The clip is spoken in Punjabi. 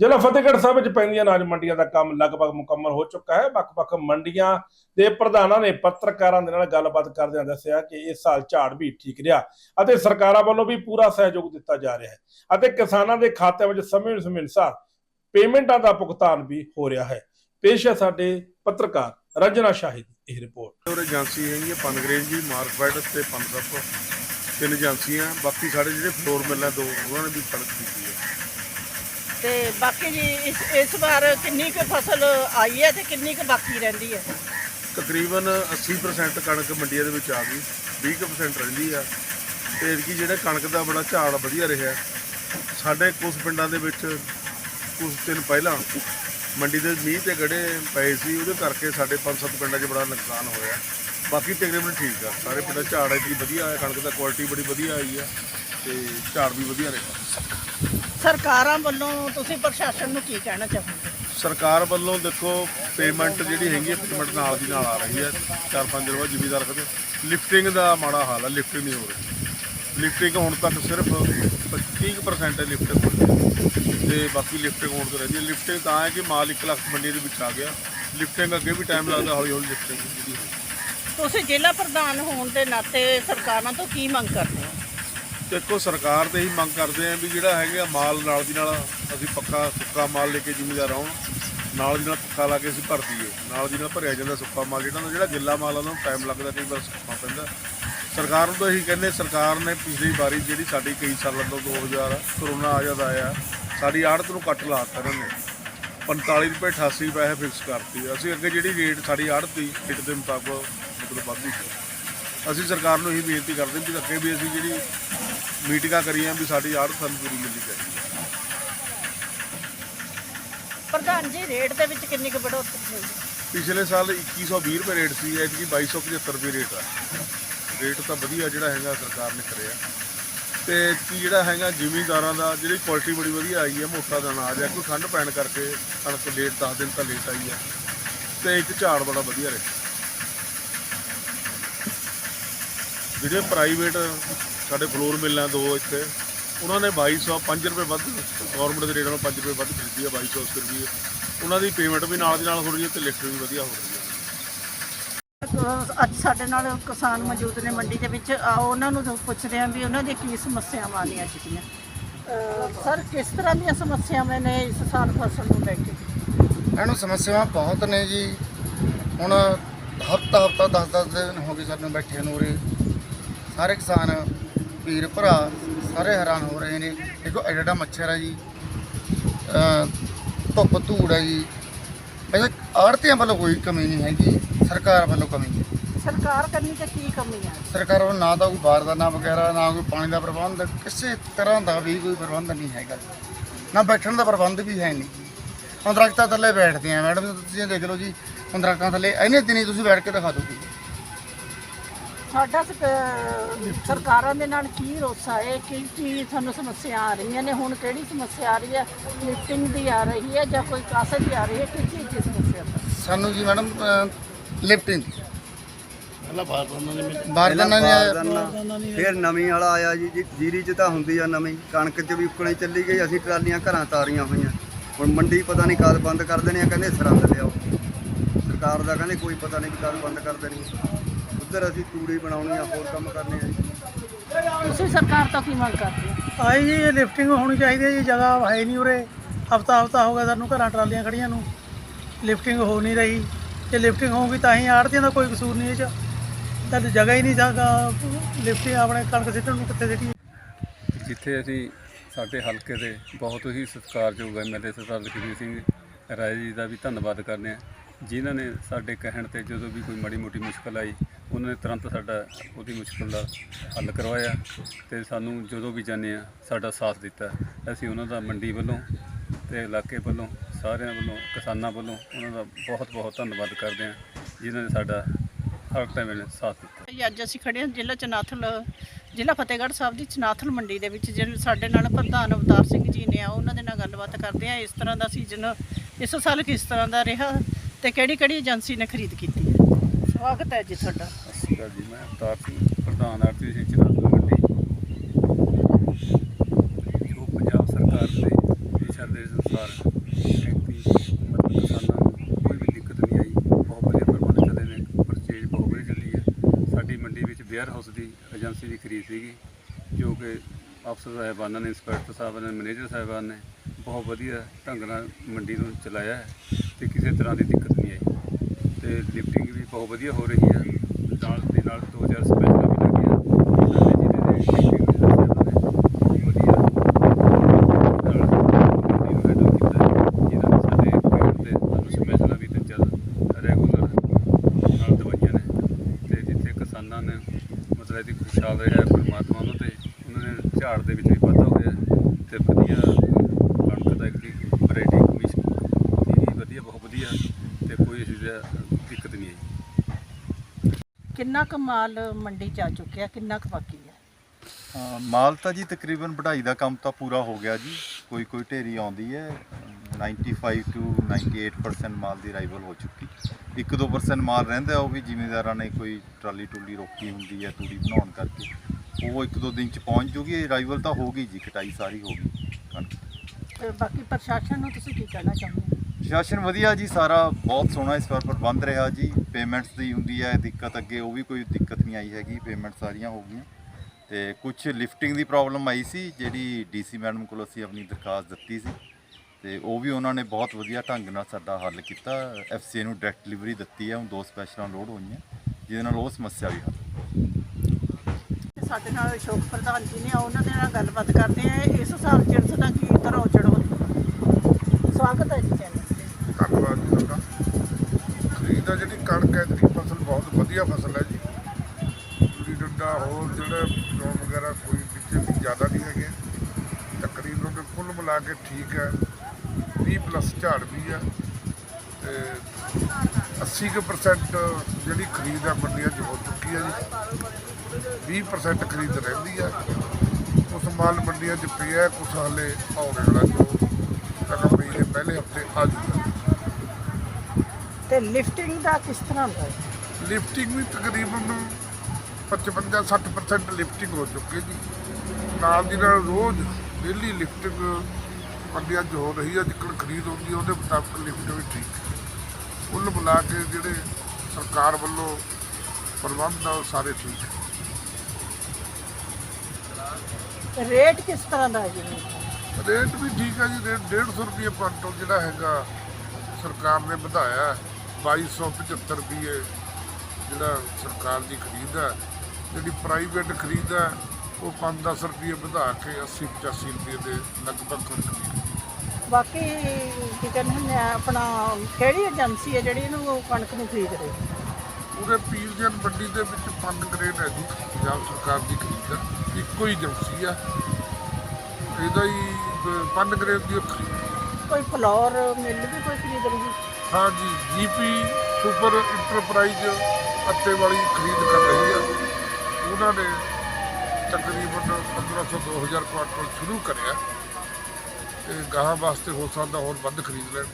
ਜ਼ਿਲ੍ਹਾ ਫਤਿਹਗੜ੍ਹ ਸਾਹਿਬ ਵਿੱਚ ਪੈਂਦੀਆਂ ਅਨਾਜ ਮੰਡੀਆਂ ਦਾ ਕੰਮ ਲਗਭਗ ਮੁਕੰਮਲ ਹੋ ਚੁੱਕਾ ਹੈ। ਵੱਖ-ਵੱਖ ਮੰਡੀਆਂ ਦੇ ਪ੍ਰਧਾਨਾਂ ਨੇ ਪੱਤਰਕਾਰਾਂ ਦੇ ਨਾਲ ਗੱਲਬਾਤ ਕਰਦਿਆਂ ਦੱਸਿਆ ਕਿ ਇਸ ਸਾਲ ਝਾੜ ਵੀ ਠੀਕ ਰਿਹਾ ਅਤੇ ਸਰਕਾਰਾਂ ਵੱਲੋਂ ਵੀ ਪੂਰਾ ਸਹਿਯੋਗ ਦਿੱਤਾ ਜਾ ਰਿਹਾ ਹੈ ਅਤੇ ਕਿਸਾਨਾਂ ਦੇ ਖਾਤਿਆਂ ਵਿੱਚ ਸਮੇਂ ਸਮੇਂ ਅਨੁਸਾਰ ਪੇਮੈਂਟਾਂ ਦਾ ਭੁਗਤਾਨ ਵੀ ਹੋ ਰਿਹਾ ਹੈ। ਪੇਸ਼ ਹੈ ਸਾਡੇ ਪੱਤਰਕਾਰ ਰਜਨਾ ਸ਼ਾਹਿਦ ਇਹ ਰਿਪੋਰਟ। ਹੋਰ ਏਜੰਸੀ ਹੈਗੀ ਹੈ, ਪਨਗਰੇਜ ਦੀ ਮਾਰਕਫੈਡ ਤੇ ਪਨਸਪ ਤਿੰਨ ਏਜੰਸੀਆਂ, ਬਾਕੀ ਸਾਡੇ ਜਿਹੜੇ ਫਲੋਰ ਮਿਲਾਂ ਦੋ ਉਹਨਾਂ ਨੇ ਵੀ ਕਣਕ ਕੀਤੀ ਤੇ ਬਾਕੀ ਜੀ ਇਸ ਇਸ ਵਾਰ ਕਿੰਨੀ ਕੁ ਫਸਲ ਆਈ ਹੈ ਤੇ ਕਿੰਨੀ ਕੁ ਬਾਕੀ ਰਹਿੰਦੀ ਹੈ? ਤਕਰੀਬਨ 80% ਕਣਕ ਮੰਡੀਆਂ ਦੇ ਵਿੱਚ ਆ ਗਈ 20% ਰਹਿੰਦੀ ਆ। ਤੇ ਐਤਕੀ ਜਿਹੜਾ ਕਣਕ ਦਾ ਬੜਾ ਝਾੜ ਵਧੀਆ ਰਿਹਾ, ਸਾਡੇ ਕੁਝ ਪਿੰਡਾਂ ਦੇ ਵਿੱਚ ਕੁਝ ਦਿਨ ਪਹਿਲਾਂ ਮੰਡੀ ਦੇ ਮੀਂਹ ਤੇ ਗੜੇ ਪਏ ਸੀ, ਉਹਦੇ ਕਰਕੇ ਸਾਡੇ ਪੰਜ ਸੱਤ ਪਿੰਡਾਂ 'ਚ ਬੜਾ ਨੁਕਸਾਨ ਹੋਇਆ। ਬਾਕੀ ਤਕਰੀਬਨ ਠੀਕ ਆ, ਸਾਰੇ ਪਿੰਡਾਂ 'ਚ ਝਾੜ ਐਤਕੀ ਵਧੀਆ ਆ, ਕਣਕ ਦਾ ਕੁਆਲਿਟੀ ਬੜੀ ਵਧੀਆ ਆਈ ਆ। ਤੇ ਝਾੜ ਵੀ ਵਧੀਆ ਰਿਹਾ। ਸਰਕਾਰਾਂ ਵੱਲੋਂ ਤੁਸੀਂ ਪ੍ਰਸ਼ਾਸਨ ਨੂੰ ਕੀ ਕਹਿਣਾ ਚਾਹੋਗੇ? ਸਰਕਾਰ ਵੱਲੋਂ ਦੇਖੋ ਪੇਮੈਂਟ ਜਿਹੜੀ ਹੈਗੀ ਹੈ ਪੇਮੈਂਟ ਨਾਲ ਦੀ ਨਾਲ ਆ ਰਹੀ ਹੈ। ਚਾਰ ਪੰਜ ਦਿਨ ਬਾਅਦ ਜ਼ਿਮੀਦਾਰ ਕਹਿੰਦੇ ਲਿਫਟਿੰਗ ਦਾ ਮਾੜਾ ਹਾਲ ਹੈ ਲਿਫਟਿੰਗ ਨਹੀਂ ਹੋ ਰਹੀ। ਲਿਫਟਿੰਗ ਹੁਣ ਤੱਕ ਸਿਰਫ 25% ਹੈ ਲਿਫਟਿੰਗ ਤੇ ਬਾਕੀ ਲਿਫਟਿੰਗ ਹੋਣ ਤੋਂ ਰਹਿੰਦੀ ਹੈ। ਲਿਫਟਿੰਗ ਤਾਂ ਹੈ ਕਿ ਮਾਲ 1 ਲੱਖ ਮੰਡੀ ਦੇ ਵਿੱਚ ਆ ਗਿਆ। ਲਿਫਟਿੰਗ ਅੱਗੇ ਵੀ ਟਾਈਮ ਲੱਗਦਾ ਹੌਲੀ ਹੌਲੀ ਲਿਫਟਿੰਗ ਜਿਹੜੀ ਹੋਈ ਤੁਸੀਂ ਜ਼ਿਲ੍ਹਾ ਪ੍ਰਧਾਨ ਹੋਣ ਦੇ ਨਾਤੇ ਸਰਕਾਰਾਂ ਤੋਂ ਕੀ ਮੰਗ ਕਰਦੇ ਹੋ? ਦੇਖੋ ਸਰਕਾਰ ਤੇ ਹੀ ਮੰਗ ਕਰਦੇ ਆਂ ਵੀ ਜਿਹੜਾ ਹੈਗਾ ਮਾਲ ਨਾਲ ਦੀ ਨਾਲ ਅਸੀਂ ਪੱਕਾ ਸੁੱਕਾ ਮਾਲ ਲੈ ਕੇ ਜ਼ਿਮੀਦਾਰ ਆਉਣ ਨਾਲ ਦੀ ਨਾਲ ਪੱਕਾ ਲਾ ਕੇ ਅਸੀਂ ਭਰ ਦਈਏ। ਨਾਲ ਦੀ ਨਾਲ ਭਰਿਆ ਜਾਂਦਾ ਸੁੱਕਾ ਮਾਲ, ਜਿਹੜਾ ਹੁੰਦਾ, ਜਿਹੜਾ ਗਿੱਲਾ ਮਾਲ ਆਉਂਦਾ ਟਾਈਮ ਲੱਗਦਾ ਕਈ ਵਾਰ ਸੁੱਕਾ ਪੈਂਦਾ। ਸਰਕਾਰ ਨੂੰ ਤਾਂ ਇਹੀ ਕਹਿੰਦੇ ਸਰਕਾਰ ਨੇ ਪਿਛਲੀ ਵਾਰੀ ਜਿਹੜੀ ਸਾਡੀ ਕਈ ਸਾਲਾਂ ਤੋਂ 2000 ਕਰੋਨਾ ਆ ਜਾਂਦਾ ਆਇਆ, ਸਾਡੀ ਆੜਤ ਨੂੰ ਕੱਟ ਲਾਤਾ ਇਹਨਾਂ ਨੇ। 45 ਰੁਪਏ 88 ਪੈਸੇ ਫਿਕਸ ਕਰਤੀ। ਅਸੀਂ ਅੱਗੇ ਜਿਹੜੀ ਰੇਟ ਸਾਡੀ ਆੜਤ ਦੀ ਰੇਟ ਦੇ ਮੁਤਾਬਕ ਮਤਲਬ ਵੱਧਦੀ ਸੀ। ਅਸੀਂ ਸਰਕਾਰ ਨੂੰ ਇਹੀ ਬੇਨਤੀ ਕਰਦੇ ਵੀ ਅੱਗੇ ਵੀ ਅਸੀਂ ਜਿਹੜੀ ਮੀਟਿੰਗਾਂ ਕਰੀਆਂ ਵੀ ਸਾਡੀ ਆੜਤ ਸਾਨੂੰ ਪੂਰੀ ਮਿਲਣੀ ਚਾਹੀਦੀ ਹੈ। ਪ੍ਰਧਾਨ ਜੀ ਰੇਟ ਦੇ ਵਿੱਚ ਕਿੰਨੀ ਕੁ ਬੜੋਤਰੀ ਹੋਈ? ਪਿਛਲੇ ਸਾਲ 2120 ਰੁਪਏ ਰੇਟ ਸੀ ਐਤਕੀ 2275 ਰੁਪਏ ਰੇਟ ਆ। ਰੇਟ ਤਾਂ ਵਧੀਆ ਜਿਹੜਾ ਹੈਗਾ ਸਰਕਾਰ ਨੇ ਕਰਿਆ। ਤੇ ਕੀ ਜਿਹੜਾ ਹੈਗਾ ਜ਼ਿਮੀਂਦਾਰਾਂ ਦਾ ਜਿਹੜੀ ਕੁਆਲਿਟੀ ਬੜੀ ਵਧੀਆ ਆਈ ਹੈ ਮੋਟਾ ਦਾਣਾ ਆ ਗਿਆ ਕੋਈ ਠੰਡ ਪੈਣ ਕਰਕੇ ਕਣਕ ਲੇਟ 10 ਦਿਨ ਤਾਂ ਲੇਟ ਆਈ ਹੈ ਤੇ ਇੱਕ ਝਾੜ ਬੜਾ ਵਧੀਆ ਰਿਹਾ। ਜਿਹੜੇ ਪ੍ਰਾਈਵੇਟ ਸਾਡੇ ਫਲੋਰ ਮਿਲਾਂ ਦੋ ਇੱਥੇ। ਉਹਨਾਂ ਨੇ 2200 5 ਰੁਪਏ ਵੱਧ ਗਵਰਨਮੈਂਟ ਦੇ ਰੇਟ ਨਾਲੋਂ 5 ਰੁਪਏ ਵੱਧ ਖਰੀਦੀ ਹੈ 2280 ਰੁਪਏ। ਉਹਨਾਂ ਦੀ ਪੇਮੈਂਟ ਵੀ ਨਾਲ ਦੀ ਨਾਲ ਹੋ ਰਹੀ ਹੈ ਤੇ ਲਿਫਟ ਵੀ ਵਧੀਆ ਹੋ ਰਹੀ ਹੈ ਅੱਜ ਸਾਡੇ ਨਾਲ ਕਿਸਾਨ ਮੌਜੂਦ ਨੇ ਮੰਡੀ ਦੇ ਵਿੱਚ। ਆਓ ਉਹਨਾਂ ਨੂੰ ਪੁੱਛਦੇ ਹਾਂ ਵੀ ਉਹਨਾਂ ਦੀਆਂ ਕੀ ਸਮੱਸਿਆਵਾਂ ਆਉਂਦੀਆਂ ਸੀਗੀਆਂ ਸਰ ਕਿਸ ਤਰ੍ਹਾਂ ਦੀਆਂ ਸਮੱਸਿਆਵਾਂ ਨੇ ਇਸ ਸਾਲ ਫਸਲ ਨੂੰ ਲੈ ਕੇ? ਇਹਨੂੰ ਸਮੱਸਿਆਵਾਂ ਬਹੁਤ ਨੇ ਜੀ। ਹੁਣ ਹਫਤਾ ਹਫਤਾ 10-10 ਦਿਨ ਹੋ ਗਏ ਸਾਨੂੰ ਬੈਠੇ ਨੂੰ ਉਰੇ। ਸਾਰੇ ਕਿਸਾਨ ਵੀਰ ਭਰਾ ਸਾਰੇ ਹੈਰਾਨ ਹੋ ਰਹੇ ਨੇ। ਦੇਖੋ ਐਡਾ ਐਡਾ ਮੱਛਰ ਹੈ ਜੀ ਧੁੱਪ ਧੂੜ ਹੈ ਜੀ। ਵੈਸੇ ਆੜਤੀਆਂ ਵੱਲੋਂ ਕੋਈ ਕਮੀ ਨਹੀਂ ਹੈਗੀ ਸਰਕਾਰ ਵੱਲੋਂ ਕਮੀ ਹੈ ਸਰਕਾਰ ਕਰਨੀ ਤੇ ਕੀ ਕਮੀ ਆ? ਸਰਕਾਰ ਵੱਲੋਂ ਨਾ ਤਾਂ ਕੋਈ ਬਾਰਦਾਨਾ ਵਗੈਰਾ ਨਾ ਕੋਈ ਪਾਣੀ ਦਾ ਪ੍ਰਬੰਧ ਕਿਸੇ ਤਰ੍ਹਾਂ ਦਾ ਵੀ ਕੋਈ ਪ੍ਰਬੰਧ ਨਹੀਂ ਹੈਗਾ। ਨਾ ਬੈਠਣ ਦਾ ਪ੍ਰਬੰਧ ਵੀ ਹੈ ਨਹੀਂ। ਹੁਣ ਦਰਖਤਾਂ ਥੱਲੇ ਬੈਠਦੇ ਆ। ਮੈਡਮ ਤੁਸੀਂ ਦੇਖ ਲਓ ਜੀ ਹੁਣ ਦਰਖਤਾਂ ਥੱਲੇ ਇੰਨੇ ਦਿਨੀ ਤੁਸੀਂ ਬੈਠ ਕੇ ਦਿਖਾ ਦਿਓ ਜੀ। ਸਾਡਾ ਸਰਕਾਰਾਂ ਦੇ ਨਾਲ ਕੀ ਰੋਸਾ ਹੈ? ਕਿ ਕੀ ਸਾਨੂੰ ਸਮੱਸਿਆ ਆ ਰਹੀਆਂ ਨੇ? ਹੁਣ ਕਿਹੜੀ ਸਮੱਸਿਆ ਆ ਰਹੀ ਹੈ? ਲਿਫਟਿੰਗ ਦੀ ਆ ਰਹੀ ਹੈ ਜਾਂ ਕੋਈ ਕਾਸਟ ਦੀ ਆ ਰਹੀ ਹੈ? ਕਿਸ ਚੀਜ਼ ਦੀ ਸਮੱਸਿਆ ਹੈ? ਸਾਨੂੰ ਜੀ ਮੈਡਮ ਲਿਫਟਿੰਗ। ਪਹਿਲਾਂ ਬਾਰਦਾਨਾ ਨਹੀਂ ਆਇਆ। ਬਾਰਦਾਨਾ, ਫਿਰ ਨਵੀਂ ਵਾਲਾ ਆਇਆ ਜੀ ਜੀ- ਜੀਰੀ 'ਚ ਤਾਂ ਹੁੰਦੀ ਆ ਨਵੀਂ। ਕਣਕ 'ਚ ਵੀ ਉੱਕਣੇ ਚੱਲੀ ਗਈ ਅਸੀਂ ਟਰਾਲੀਆਂ ਘਰਾਂ ਤਾਰੀਆਂ ਹੋਈਆਂ। ਹੁਣ ਮੰਡੀ ਪਤਾ ਨਹੀਂ ਕਦ ਬੰਦ ਕਰ ਦੇਣੀ ਆ ਕਹਿੰਦੇ ਸਰੰਦ ਲਿਆਓ। ਸਰਕਾਰ ਦਾ ਕਹਿੰਦੇ ਕੋਈ ਪਤਾ ਨਹੀਂ ਕਦ ਬੰਦ ਕਰ ਦੇਣੀ ਉੱਧਰ ਅਸੀਂ ਤੂੜੀ ਬਣਾਉਣੀ ਆ ਹੋਰ ਕੰਮ ਕਰਨੇ ਆ ਤੁਸੀਂ ਸਰਕਾਰ ਤੋਂ ਕੀ ਮੰਗ ਕਰਦੇ ਹੋ? ਆਈ ਜੀ ਇਹ ਲਿਫਟਿੰਗ ਹੋਣੀ ਚਾਹੀਦੀ ਹੈ ਜੀ ਜਗ੍ਹਾ ਹੈ ਨਹੀਂ ਉਰੇ। ਹਫਤਾ ਹਫਤਾ ਹੋ ਗਿਆ ਸਾਨੂੰ ਘਰਾਂ ਟਰਾਲੀਆਂ ਖੜੀਆਂ ਨੂੰ। ਲਿਫਟਿੰਗ ਹੋ ਨਹੀਂ ਰਹੀ। ਜੇ ਲਿਫਟਿੰਗ ਹੋਊਗੀ ਤਾਂ ਹੀ ਆੜਤੀਆਂ ਦਾ ਕੋਈ ਕਸੂਰ ਨਹੀਂ ਇਹ ਚ। ਤਾਂ ਜਗ੍ਹਾ ਹੀ ਨਹੀਂ ਜਗ੍ਹਾ ਲਿਫਟਿੰਗ ਆਪਣੇ ਕਣਕ ਸਿੱਟਣ ਨੂੰ ਕਿੱਥੇ ਸਿੱਟੀ? ਜਿੱਥੇ ਅਸੀਂ ਸਾਡੇ ਹਲਕੇ ਦੇ ਬਹੁਤ ਹੀ ਸਤਿਕਾਰਯੋਗ ਐਮਐਲਏ ਸਰਦਾਰ ਲਖਵੀਰ ਸਿੰਘ ਰਾਏ ਜੀ ਦਾ ਵੀ ਧੰਨਵਾਦ ਕਰਦੇ ਹਾਂ ਜਿਨ੍ਹਾਂ ਨੇ ਸਾਡੇ ਕਹਿਣ ਤੇ ਜਦੋਂ ਵੀ ਕੋਈ ਮਾੜੀ ਮੋਟੀ ਮੁਸ਼ਕਲ ਆਈ ਉਹਨਾਂ ਨੇ ਤੁਰੰਤ ਸਾਡਾ ਉਹਦੀ ਮੁਸ਼ਕਲ ਦਾ ਹੱਲ ਕਰਵਾਇਆ ਤੇ ਸਾਨੂੰ ਜਦੋਂ ਵੀ ਜਾਂਦੇ ਆ ਸਾਡਾ ਸਾਥ ਦਿੱਤਾ। ਅਸੀਂ ਉਹਨਾਂ ਦਾ ਮੰਡੀ ਵੱਲੋਂ ਤੇ ਇਲਾਕੇ ਵੱਲੋਂ, ਸਾਰਿਆਂ ਵੱਲੋਂ, ਕਿਸਾਨਾਂ ਵੱਲੋਂ ਉਹਨਾਂ ਦਾ ਬਹੁਤ ਬਹੁਤ ਧੰਨਵਾਦ ਕਰਦੇ ਹਾਂ, ਜਿਨ੍ਹਾਂ ਨੇ ਸਾਡਾ ਹਰ ਟਾਈਮ ਸਾਥ ਦਿੱਤਾ। ਜੀ, ਅੱਜ ਅਸੀਂ ਖੜੇ ਹਾਂ ਜ਼ਿਲ੍ਹਾ ਚਨਾਥਲ, ਜ਼ਿਲ੍ਹਾ ਫਤਿਹਗੜ੍ਹ ਸਾਹਿਬ ਦੀ ਚਨਾਥਲ ਮੰਡੀ ਦੇ ਵਿੱਚ ਜਿਹੜੇ ਸਾਡੇ ਨਾਲ ਪ੍ਰਧਾਨ ਅਵਤਾਰ ਸਿੰਘ ਜੀ ਨੇ ਆ, ਉਹਨਾਂ ਦੇ ਨਾਲ ਗੱਲਬਾਤ ਕਰਦੇ ਆ ਇਸ ਤਰ੍ਹਾਂ ਦਾ ਸੀਜ਼ਨ ਇਸ ਸਾਲ ਕਿਸ ਤਰ੍ਹਾਂ ਦਾ ਰਿਹਾ ਤੇ ਕਿਹੜੀ ਕਿਹੜੀ ਏਜੰਸੀ ਨੇ ਖਰੀਦ ਕੀਤੀ ਹੈ? ਸਵਾਗਤ ਹੈ ਜੀ ਤੁਹਾਡਾ। ਸਤਿ ਸ਼੍ਰੀ ਅਕਾਲ ਜੀ, ਮੈਂ ਅਵਤਾਰ ਸਿੰਘ, ਪ੍ਰਧਾਨ ਆਰਤੀ ਸਿੰਘ ਚਨਾਤਲ ਮੰਡੀ। ਜੋ ਪੰਜਾਬ ਸਰਕਾਰ ਦੇ ਦਿਸ਼ਾ ਦੇ ਅਨੁਸਾਰ ਨੂੰ ਕੋਈ ਵੀ ਦਿੱਕਤ ਨਹੀਂ ਆਈ, ਬਹੁਤ ਵਧੀਆ ਪ੍ਰਬੰਧ ਨੇ, ਪਰਚੇਜ ਬਹੁਤ ਵਧੀਆ ਚੱਲੀ ਹੈ। ਸਾਡੀ ਮੰਡੀ ਵਿੱਚ ਵੇਅਰ ਹਾਊਸ ਦੀ ਏਜੰਸੀ ਦੀ ਖਰੀਦ ਸੀਗੀ, ਜੋ ਕਿ ਅਫਸਰ ਸਾਹਿਬਾਨਾਂ ਨੇ ਇੰਸਪੈਕਟਰ ਸਾਹਿਬਾਨ ਨੇ ਮੈਨੇਜਰ ਸਾਹਿਬਾਨ ਨੇ ਬਹੁਤ ਵਧੀਆ ਢੰਗ ਨਾਲ ਮੰਡੀ ਨੂੰ ਚਲਾਇਆ ਹੈ ਤੇ ਕਿਸੇ ਤਰ੍ਹਾਂ ਦੀ ਦਿੱਕਤ ਨਹੀਂ ਆਈ। ਤੇ ਲਿਫਟਿੰਗ ਵੀ ਬਹੁਤ ਵਧੀਆ ਹੋ ਰਹੀ ਹੈ। ਨਾਲ ਦੇ ਨਾਲ 2000 ਸਪੈਸ਼ਲ ਵੀ ਲੱਗਿਆ ਸਾਡੇ ਜ਼ਿਲ੍ਹੇ ਦੇ ਲਿਫਟਿੰਗ ਦੇ ਸਾਹਿਬਾਨ ਨੇ ਵਧੀਆ ਨਾਲ ਨੂੰ। ਹੈਂਡਲ ਕੀਤਾ ਜਿਹਨਾਂ ਨੇ ਸਾਡੇ ਪਿੰਡ ਤੇ ਸਾਨੂੰ ਸਪੈਸ਼ਲਾਂ ਵੀ ਤੇ ਚੱਲ ਰੈਗੂਲਰ ਨਾਲ ਦਵਾਈਆਂ ਨੇ ਤੇ ਜਿੱਥੇ ਕਿਸਾਨਾਂ ਨੇ ਮਤਲਬ ਇਹਦੀ ਖੁਸ਼ਹਾਲ ਰਿਹਾ ਪਰਮਾਤਮਾ ਉਹਨਾਂ ਤੇ ਉਹਨਾਂ ਨੇ ਝਾੜ ਦੇ ਵਿੱਚ ਵੀ ਵਾਧਾ ਹੋਇਆ ਤੇ ਵਧੀਆ ਕਣਕ ਦਾ ਇੱਕ ਵੈਰਾਈਟੀ ਕਮਿਸ਼ਨ ਦੀ ਵਧੀਆ ਬਹੁਤ ਵਧੀਆ ਤੇ ਕੋਈ ਇਸ ਦਾ ਦਿੱਕਤ ਨਹੀਂ ਆਈ ਕਿੰਨਾ ਕੁ ਮਾਲ ਮੰਡੀ ਚ ਆ ਚੁੱਕਿਆ ਕਿੰਨਾ ਕੁ ਬਾਕੀ ਹੈ? ਮਾਲ ਤਾਂ ਜੀ ਤਕਰੀਬਨ ਵਢਾਈ ਦਾ ਕੰਮ ਤਾਂ ਪੂਰਾ ਹੋ ਗਿਆ ਜੀ। ਕੋਈ ਕੋਈ ਢੇਰੀ ਆਉਂਦੀ ਹੈ। 95 ਟੂ 98% ਮਾਲ ਦੀ ਅਰਾਈਵਲ ਹੋ ਚੁੱਕੀ। 1-2% ਮਾਲ ਰਹਿੰਦਾ ਉਹ ਵੀ ਜ਼ਿਮੀਂਦਾਰਾਂ ਨੇ ਕੋਈ ਟਰਾਲੀ ਟੁੱਲੀ ਰੋਕੀ ਹੁੰਦੀ ਹੈ ਤੂੜੀ ਬਣਾਉਣ ਕਰਕੇ। ਉਹ 1-2 ਦਿਨ ਚ ਪਹੁੰਚ ਜੂਗੀ ਅਰਾਈਵਲ ਤਾਂ ਹੋ ਗਈ ਜੀ ਕਟਾਈ ਸਾਰੀ ਹੋ ਗਈ। ਕਣਕ ਤੇ ਬਾਕੀ ਪ੍ਰਸ਼ਾਸਨ ਨੂੰ ਤੁਸੀਂ ਕੀ ਕਹਿਣਾ ਚਾਹੁੰਦੇ ਹੋ? ਪ੍ਰਸ਼ਾਸਨ ਵਧੀਆ ਜੀ, ਸਾਰਾ ਬਹੁਤ ਸੋਹਣਾ ਇਸ ਵਾਰ ਪ੍ਰਬੰਧ ਰਿਹਾ ਜੀ। ਪੇਮੈਂਟਸ ਦੀ ਹੁੰਦੀ ਹੈ, ਦਿੱਕਤ ਅੱਗੇ ਉਹ ਵੀ ਕੋਈ ਦਿੱਕਤ ਨਹੀਂ ਆਈ ਹੈਗੀ ਪੇਮੈਂਟ ਸਾਰੀਆਂ ਹੋ ਗਈਆਂ। ਤੇ ਕੁਝ ਲਿਫਟਿੰਗ ਦੀ ਪ੍ਰੋਬਲਮ ਆਈ ਸੀ, ਜਿਹੜੀ ਡੀਸੀ ਮੈਡਮ ਕੋਲ ਅਸੀਂ ਆਪਣੀ ਦਰਖਾਸਤ ਦਿੱਤੀ ਸੀ। ਤੇ ਉਹ ਵੀ ਉਹਨਾਂ ਨੇ ਬਹੁਤ ਵਧੀਆ ਢੰਗ ਨਾਲ ਸਾਡਾ ਹੱਲ ਕੀਤਾ। ਐਫਸੀਏ ਨੂੰ ਡਾਇਰੈਕਟ ਡਿਲੀਵਰੀ ਦਿੱਤੀ ਹੈ, ਹੁਣ ਦੋ ਸਪੈਸ਼ਲਾਂ ਲੋਡ ਹੋਈਆਂ, ਜਿਹਦੇ ਨਾਲ ਉਹ ਸਮੱਸਿਆ ਵੀ ਹੱਲ ਸਾਡੇ ਨਾਲ ਅਸ਼ੋਕ ਪ੍ਰਧਾਨ ਜੀ ਨੇ, ਉਹਨਾਂ ਦੇ ਨਾਲ ਗੱਲਬਾਤ ਕਰਦੇ ਆ। ਇਸ ਸਾਲ ਜਿਣਸ ਦਾ ਕੀ ਤਰ੍ਹਾਂ ਚੜੋ ਸਵਾਗਤ ਹੈ ਜੀ ਚੈਨਲ ਤੇ ਧੰਨਵਾਦ ਜੀ ਤੁਹਾਡਾ ਖਰੀਦ ਜਿਹੜੀ ਕਣਕ ਹੈ, ਜਿਹੜੀ ਫਸਲ ਬਹੁਤ ਵਧੀਆ ਫਸਲ ਹੈ ਜੀ। ਪੂਰੀ ਡੰਡਾ ਹੋਰ ਜਿਹੜੇ ਜੌਂ ਵਗੈਰਾ ਕੋਈ ਵਿੱਚ ਵੀ ਜ਼ਿਆਦਾ ਨਹੀਂ ਹੈਗੇ। ਤਕਰੀਬਨ ਕੁੱਲ ਮਿਲਾ ਕੇ ਠੀਕ ਹੈ। 20 ਪਲੱਸ ਝਾੜ ਵੀ ਹੈ ਤੇ 80% ਕੁ percent ਜਿਹੜੀ ਖਰੀਦ ਹੈ ਮੰਡੀਆਂ 'ਚ ਹੋ ਚੁੱਕੀ ਹੈ ਜੀ। 20% ਖਰੀਦ ਰਹਿੰਦੀ ਆ ਕੁਛ ਮਾਲ ਮੰਡੀਆਂ 'ਚ ਪਿਆ, ਕੁਛ ਹਲੇ ਆਉਣ ਵਾਲਾ ਜੋ ਤੱਕ ਪਹਿਲੇ ਹਫ਼ਤੇ ਆ ਜੂਗਾ ਤੇ ਲਿਫਟਿੰਗ ਦਾ ਕਿਸ ਤਰ੍ਹਾਂ ਦਾ ਹੈ? ਲਿਫਟਿੰਗ ਵੀ ਤਕਰੀਬਨ 55-60% ਲਿਫਟਿੰਗ ਹੋ ਚੁੱਕੀ ਜੀ ਨਾਲ ਦੀ ਨਾਲ ਰੋਜ਼ ਡੇਲੀ ਲਿਫਟਿੰਗ ਮੰਡੀਆਂ 'ਚ ਹੋ ਰਹੀ ਹੈ ਜਿੱਕਣ ਖਰੀਦ ਹੁੰਦੀ ਹੈ ਉਹਦੇ ਮੁਤਾਬਕ ਲਿਫਟ ਵੀ ਠੀਕ ਹੈ। ਕੁੱਲ ਮਿਲਾ ਕੇ ਜਿਹੜੇ ਸਰਕਾਰ ਵੱਲੋਂ ਪ੍ਰਬੰਧ ਆ ਉਹ ਸਾਰੇ ਠੀਕ ਹੈ ਤੇ ਰੇਟ ਕਿਸ ਤਰ੍ਹਾਂ ਦਾ ਹੈ ਜੀ ਰੇਟ ਵੀ ਠੀਕ ਹੈ ਜੀ ਰੇਟ 150 ਰੁਪਏ ਕੁਇੰਟਲ ਜਿਹੜਾ ਹੈਗਾ ਸਰਕਾਰ ਨੇ ਵਧਾਇਆ ਹੈ। 2275 ਰੁਪਏ ਜਿਹੜਾ ਸਰਕਾਰ ਦੀ ਖਰੀਦ ਹੈ ਜਿਹੜੀ ਪ੍ਰਾਈਵੇਟ ਖਰੀਦ ਹੈ ਉਹ 5-10 ਰੁਪਏ ਵਧਾ ਕੇ 80-85 ਰੁਪਏ ਦੇ ਲਗਭਗ ਖਰੀਦ ਬਾਕੀ ਕੀ ਕਹਿੰਦੇ ਆਪਣਾ ਕਿਹੜੀ ਏਜੰਸੀ ਹੈ ਜਿਹੜੀ ਇਹਨੂੰ ਕਣਕ ਨੂੰ ਖਰੀਦ ਰਹੀ ਹੈ? ਪੂਰੇ ਪੀਰਜਨ ਮੰਡੀ ਦੇ ਵਿੱਚ ਪੰਜ ਗ੍ਰੇਡ ਹੈ ਜੀ ਪੰਜਾਬ ਸਰਕਾਰ ਦੀ ਖਰੀਦ ਹੈ। ਇੱਕੋ ਹੀ ਏਜੰਸੀ ਆ ਇਹਦਾ ਹੀ ਪੰਜ ਗ੍ਰੇਡ ਦੀ ਖਰੀਦ ਕੋਈ ਫਲੋਰ ਮਿਲ ਵੀ ਕੋਈ ਖਰੀਦ ਰਹੀ ਹਾਂਜੀ ਜੀ ਜੀਪੀ ਸੁਪਰ ਇੰਟਰਪ੍ਰਾਈਜ਼ ਅੱਤੇ ਵਾਲੀ ਖਰੀਦ ਕਰ ਰਹੀ ਆ। ਉਹਨਾਂ ਨੇ ਤਕਰੀਬਨ 1500 2000 ਕੁਆਂਟਲ ਸ਼ੁਰੂ ਕਰਿਆ। ਤੇ ਗਾਹਾਂ ਵਾਸਤੇ ਹੋ ਸਕਦਾ ਹੋਰ ਵੱਧ ਖਰੀਦ ਲੈਣ।